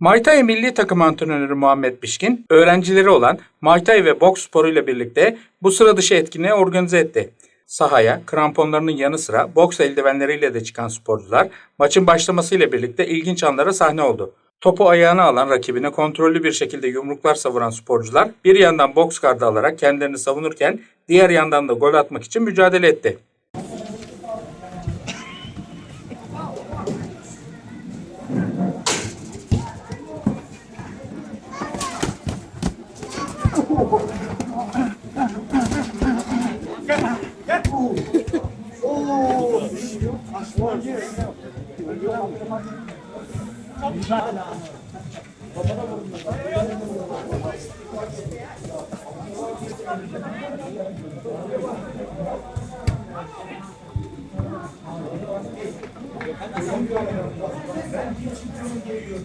Muay Thai milli takım antrenörü Muhammed Pişkin, öğrencileri olan Muay Thai ve boks sporuyla birlikte bu sıra dışı etkinliği organize etti. Sahaya kramponlarının yanı sıra boks eldivenleriyle de çıkan sporcular maçın başlamasıyla birlikte ilginç anlara sahne oldu. Topu ayağına alan rakibine kontrollü bir şekilde yumruklar savuran sporcular bir yandan boks gardı alarak kendilerini savunurken diğer yandan da gol atmak için mücadele etti. Ben geçip geliyorum.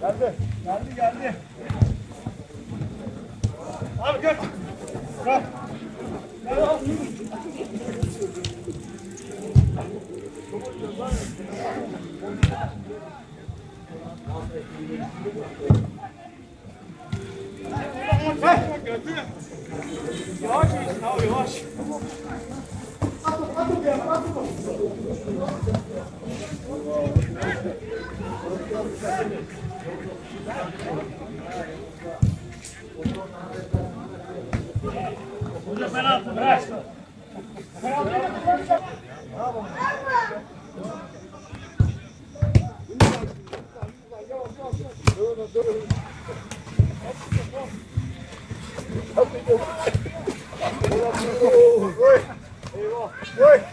Geldi. Geldi geldi. Abi kaç. Kalk. Gel al. Yavaş yavaş abi yavaş. Oi! Oi!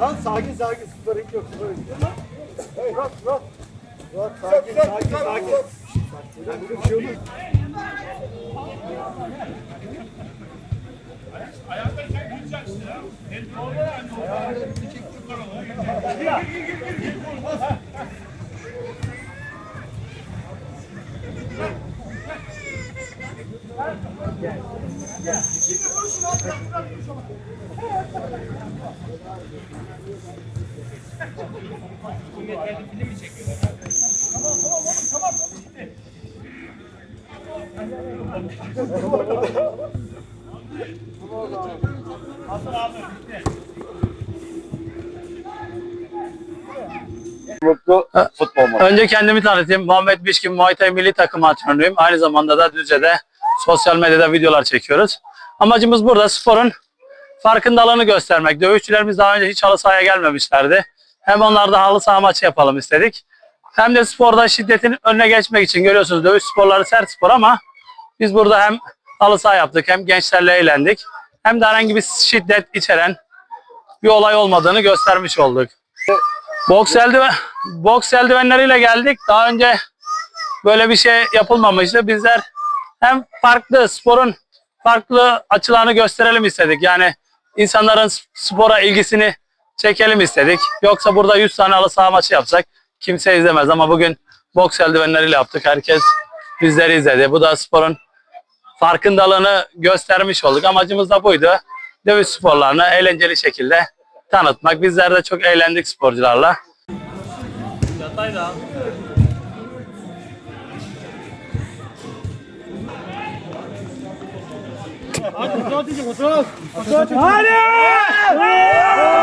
Lan sakin sakin hiç yok hiç yok. Hey Murat Murat. Murat sakin sakin sakin. Burada bir şey olur. Mutlu futbol. Önce kendimi tanıtayım. Muhammed Bişkin Muay Thai milli takım antrenörüyüm. Aynı zamanda da Düzce'de sosyal medyada videolar çekiyoruz. Amacımız burada sporun farkındalığını göstermek. Dövüşçülerimiz daha önce hiç halı sahaya gelmemişlerdi. Hem onlarda halı saha maçı yapalım istedik. Hem de sporda şiddetin önüne geçmek için görüyorsunuz dövüş sporları sert spor ama biz burada hem halı saha yaptık hem gençlerle eğlendik. Hem de herhangi bir şiddet içeren bir olay olmadığını göstermiş olduk. Boks, eldiven, boks eldivenleriyle geldik. Daha önce böyle bir şey yapılmamıştı. Bizler hem farklı sporun farklı açılarını gösterelim istedik. Yani insanların spora ilgisini çekelim istedik. Yoksa burada 100 tane halı saha maçı yapsak kimse izlemez ama bugün boks eldivenleriyle yaptık. Herkes bizleri izledi. Bu da sporun farkındalığını göstermiş olduk. Amacımız da buydu. Dövüş sporlarını eğlenceli şekilde tanıtmak. Bizler de çok eğlendik sporcularla. Hadi! Hadi!